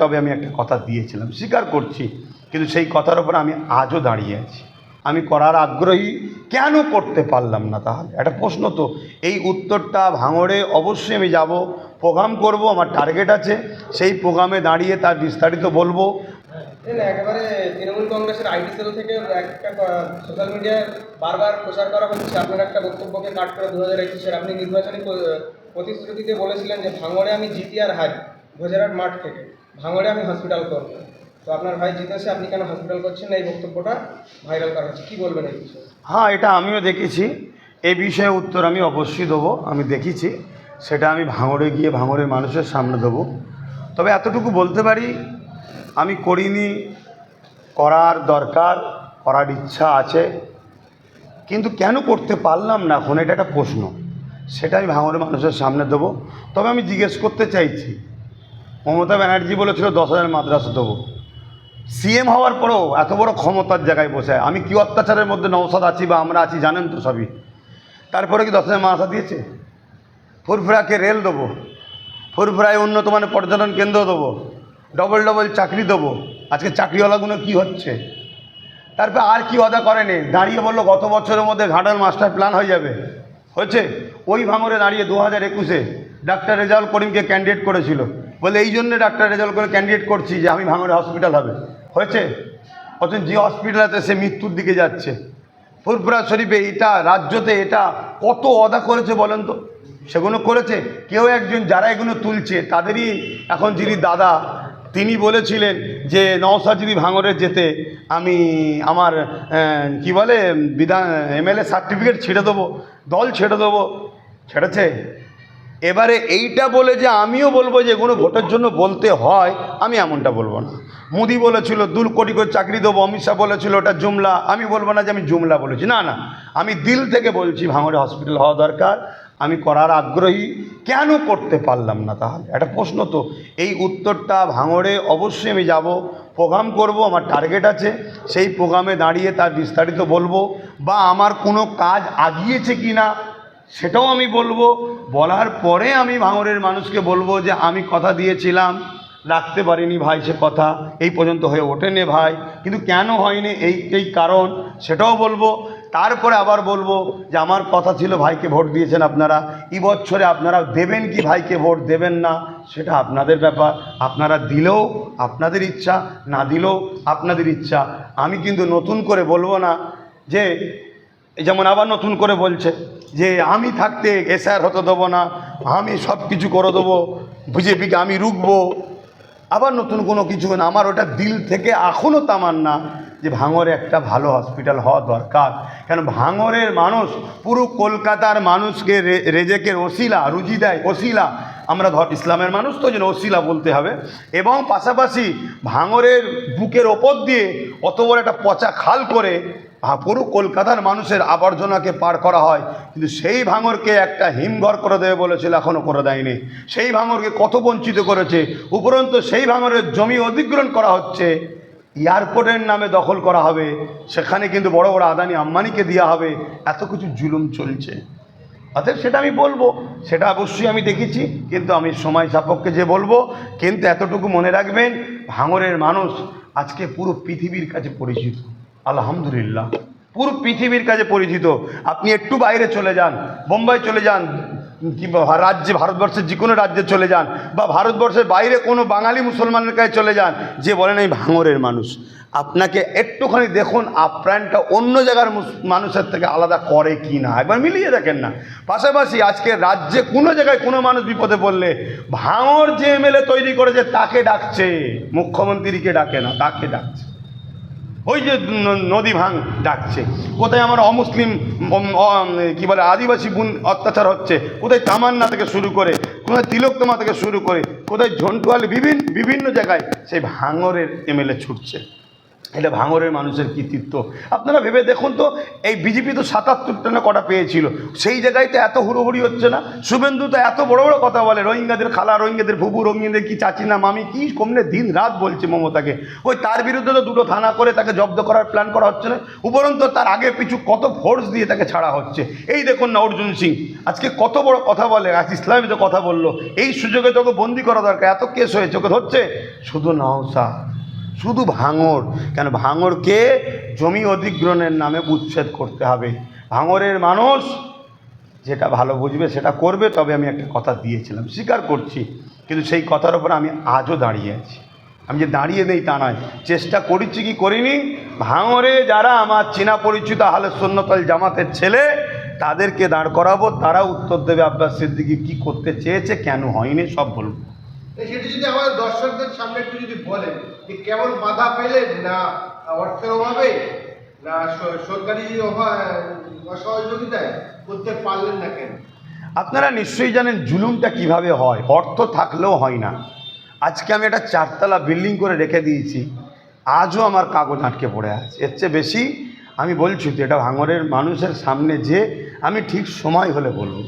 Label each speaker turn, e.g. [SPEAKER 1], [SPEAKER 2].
[SPEAKER 1] তবে আমি একটা কথা দিয়েছিলাম, স্বীকার করছি, কিন্তু সেই কথার উপর আমি আজও দাঁড়িয়ে আছি। আমি করার আগ্রহী কেন করতে পারলাম না তাহলে? একটা প্রশ্ন তো, এই উত্তরটা ভাঙড়ে অবশ্যই আমি যাব, প্রোগ্রাম করব, আমার টার্গেট আছে, সেই প্রোগ্রামে দাঁড়িয়ে তার বিস্তারিত বলব।
[SPEAKER 2] একেবারে তৃণমূল কংগ্রেসের আইটি সেল থেকে একটা সোশ্যাল মিডিয়ায় বারবার প্রচার করা হচ্ছে, আপনার একটা বক্তব্যকে কাট করে দু হাজার একুশের আপনি নির্বাচনী প্রতিশ্রুতিতে বলেছিলেন যে ভাঙড়ে আমি জিতি আর হারি ভোজেরাট মাঠ থেকে। ভাঙড়ে আমি হসপিটাল করব। তো আপনার ভাই জিতেছে আপনি কেন হসপিটাল করছেন না? এই বক্তব্যটা ভাইরাল করা হচ্ছে। কী বলবেন এই বিষয়ে?
[SPEAKER 1] হ্যাঁ এটা আমিও দেখেছি। এই বিষয়ে উত্তর আমি অবশ্যই দেবো। আমি দেখেছি। সেটা আমি ভাঙড়ে গিয়ে ভাঙড়ের মানুষের সামনে দেবো। তবে এতটুকু বলতে পারি, আমি করিনি। করার দরকার, করার ইচ্ছা আছে। কিন্তু কেন করতে পারলাম না এখন? এটা একটা প্রশ্ন। সেটা আমি ভাঙড়ের মানুষের সামনে দেবো। তবে আমি জিজ্ঞেস করতে চাইছি মমতা ব্যানার্জি বলেছিল দশ হাজার মাদ্রাসা দেবো। সিএম হওয়ার পরেও এত বড় ক্ষমতার জায়গায় বসে আমি কি অত্যাচারের মধ্যে নৌসাদ আছি বা আমরা আছি জানেন তো সবই। তারপরে কি দশ হাজার মাদ্রাসা দিয়েছে? ফুরফুরাকে রেল দেবো। ফুরফুরায় উন্নত মানের পর্যটন কেন্দ্র দেবো। ডবল ডবল চাকরি দেবো। আজকে চাকরিওয়ালাগুলো কি হচ্ছে? তারপর আর কি অদা করেনি? দাঁড়িয়ে বলল, গত বছরের মধ্যে ঘাটাল মাস্টার প্ল্যান হয়ে যাবে। হয়েছে? ওই ভাঙরে দাঁড়িয়ে দু হাজার একুশে ডাক্তার রেজাউল করিমকে ক্যান্ডিডেট করেছিল। বলে, এই জন্য ডাক্তার রেজাউল করে ক্যান্ডিডেট করছি যে আমি ভাঙরে হসপিটাল হবে। হয়েছে? অথচ যে হসপিটাল আছে, সে মৃত্যুর দিকে যাচ্ছে। ফুরফুরা শরীফে এটা, রাজ্যতে এটা কত অদা করেছে বলেন তো? সেগুলো করেছে। কেউ একজন, যারা এগুলো তুলছে, তাদেরই এখন যিনি দাদা, তিনি বলেছিলেন যে নওসা যদি ভাঙরে যেতে, আমি আমার কি বলে, বিধান, এমএলএ সার্টিফিকেট ছেড়ে দেবো, দল ছেড়ে দেবো। ছেড়েছে? এবারে এইটা বলে যে আমিও বলব যে কোনো ভোটের জন্য বলতে হয়, আমি এমনটা বলব না। মোদি বলেছিল দু কোটি করে চাকরি দেবো। অমিত শাহ বলেছিল, ওটা জুমলা। আমি বলব না যে আমি জুমলা বলেছি। না না, আমি দিল থেকে বলছি, ভাঙড়ে হসপিটাল হওয়া দরকার। আমি করার আগ্রহী। কেন করতে পারলাম না তাহলে? একটা প্রশ্ন তো। এই উত্তরটা ভাঙড়ে অবশ্যই আমি যাব। প্রোগ্রাম করব, আমার টার্গেট আছে। সেই প্রোগ্রামে দাঁড়িয়ে তার বিস্তারিত বলব। বা আমার কোনো কাজ আগিয়েছে কি না সেটাও আমি বলব। বলার পরে আমি ভাঙরের মানুষকে বলব যে, আমি কথা দিয়েছিলাম, রাখতে পারিনি ভাই সে কথা, এই পর্যন্ত হয়ে ওঠেনি ভাই। কিন্তু কেন হয়নি? এই এই কারণ সেটাও বলব। তারপরে আবার বলব যে, আমার কথা ছিল ভাইকে ভোট দিয়েছেন আপনারা। এই বছরে আপনারা দেবেন কি ভাইকে ভোট দেবেন না, সেটা আপনাদের ব্যাপার। আপনারা দিলেও আপনাদের ইচ্ছা, না দিলেও আপনাদের ইচ্ছা। আমি কিন্তু নতুন করে বলব না যে যেমন আবার নতুন করে বলছে যে আমি থাকতে এসআর হতে দেবো না, আমি সব কিছু করে দেবো, বিজেপিকে আমি রুখবো। আবার নতুন কোনো কিছু না, আমার ওটা দিল থেকে এখনও তামান্না যে ভাঙরে একটা ভালো হসপিটাল হওয়া দরকার। কেন ভাঙরের মানুষ, পুরো কলকাতার মানুষকে রেজেকের ওসিলা, রুজি দেয়, ওসিলা। আমরা ধর, ইসলামের মানুষ তো যেন ওসিলা বলতে হবে। এবং পাশাপাশি ভাঙরের বুকের ওপর দিয়ে অত বড় একটা পচা খাল করে পুরো কলকাতার মানুষের আবর্জনাকে পার করা হয়। কিন্তু সেই ভাঙরকে একটা হিমঘর করে দেবে বলেছিল এখনও করে দেয়নি। সেই ভাঙরকে কত বঞ্চিত করেছে। উপরন্ত সেই ভাঙরের জমি অধিগ্রহণ করা হচ্ছে। এয়ারপোর্টের নামে দখল করা হবে। সেখানে কিন্তু বড় বড় আদানি আম্বানিকে দেওয়া হবে। এত কিছু জুলুম চলছে। অতএব সেটা আমি বলব। সেটা অবশ্যই আমি দেখেছি। কিন্তু আমি সময় সাপক্ষে যে বলব, কিন্তু এতটুকু মনে রাখবেন, ভাঙরের মানুষ আজকে পুরো পৃথিবীর কাছে পরিচিত। আলহামদুলিল্লাহ। পুরো পৃথিবীর কাছে পরিচিত। আপনি একটু বাইরে চলে যান, বোম্বাই চলে যান, কিংবা রাজ্যে, ভারতবর্ষের যে কোনো রাজ্যে চলে যান, বা ভারতবর্ষের বাইরে কোনো বাঙালি মুসলমানের কাছে চলে যান, যে বলেন এই ভাঙরের মানুষ। আপনাকে একটুখানি দেখুন আপ্রাণটা অন্য জায়গার মানুষের থেকে আলাদা করে কি না? একবার মিলিয়ে দেখেন না। পাশাপাশি আজকে রাজ্যে কোনো জায়গায় কোনো মানুষ বিপদে পড়লে, ভাঙর যে এমএলএ তৈরি করেছে, তাকে ডাকছে। মুখ্যমন্ত্রীকে ডাকে না, তাকে ডাকছে। ওই যে নদী ভাঙ ডাকছে। কোথায় আমার অমুসলিম কী বলে, আদিবাসী বুন অত্যাচার হচ্ছে? কোথায় তামান্না থেকে শুরু করে, কোথায় তিলকতমা থেকে শুরু করে, কোথায় ঝন্টুয়াল বিভিন্ন বিভিন্ন জায়গায় সেই ভাঙরের এমএলএ ছুটছে। এটা ভাঙরের মানুষের কৃতিত্ব। আপনারা ভেবে দেখুন তো, এই বিজেপি তো সাতাত্তরটা না কটা পেয়েছিল। সেই জায়গায় তো এত হুড়োহুড়ি হচ্ছে না? শুভেন্দু তো এত বড় বড় কথা বলে, রোহিঙ্গাদের খালা, রোহিঙ্গাদের ফুবু, রোহিঙ্গাদের কি চাচি না মামি, কি কমনে দিন রাত বলছে মমতাকে। ওই তার বিরুদ্ধে তো দুটো থানা করে তাকে জব্দ করার প্ল্যান করা হচ্ছে না। উপরন্ত তার আগে পিছু কত ফোর্স দিয়ে তাকে ছাড়া হচ্ছে। এই দেখুন না অর্জুন সিং, আজকে কত বড় কথা বলে, আজ ইসলামী তো কথা বলল। এই সুযোগে তোকে বন্দি করা দরকার, এত কেস হয়েছে, ওকে ধরছে? শুধু নওসা শুধু ভাঙর কেন ভাঙরকে জমি অধিগ্রহণের নামে উচ্ছেদ করতে হবে। ভাঙরের মানুষ যেটা ভালো বুঝবে, সেটা করবে, তবে আমি একটা কথা দিয়েছিলাম, স্বীকার করছি। কিন্তু সেই কথার ওপর আমি আজও দাঁড়িয়ে আছি। আমি যে দাঁড়িয়ে নেই তা নয়, চেষ্টা করেছি কি করিনি? ভাঙরে যারা আমার চেনা পরিচিত আহলে সন্ন্যতল জামাতের ছেলে, তাদেরকে দাঁড় করাবো তারা উত্তর দেবে আব্বাস সিদ্দিকি কী করতে চেয়েছে, কেন হয়নি, সব বলব।
[SPEAKER 3] সেটা যদি আমাদের দর্শকদের সামনে একটু যদি বলেন যে কেমন বাধা পেলেন না অর্থের অভাবে, না সরকারি অসহযোগিতায় করতে পারলেন না কেন?
[SPEAKER 1] আপনারা নিশ্চয়ই জানেন জুলুমটা কীভাবে হয়, অর্থ থাকলেও হয় না। আজকে আমি একটা চারতলা বিল্ডিং করে রেখে দিয়েছি, আজও আমার কাগজ আটকে পড়ে আছে। এর চেয়ে বেশি আমি বলছি তো, এটা ভাঙরের মানুষের সামনে যে, আমি ঠিক সময় হলে বলব।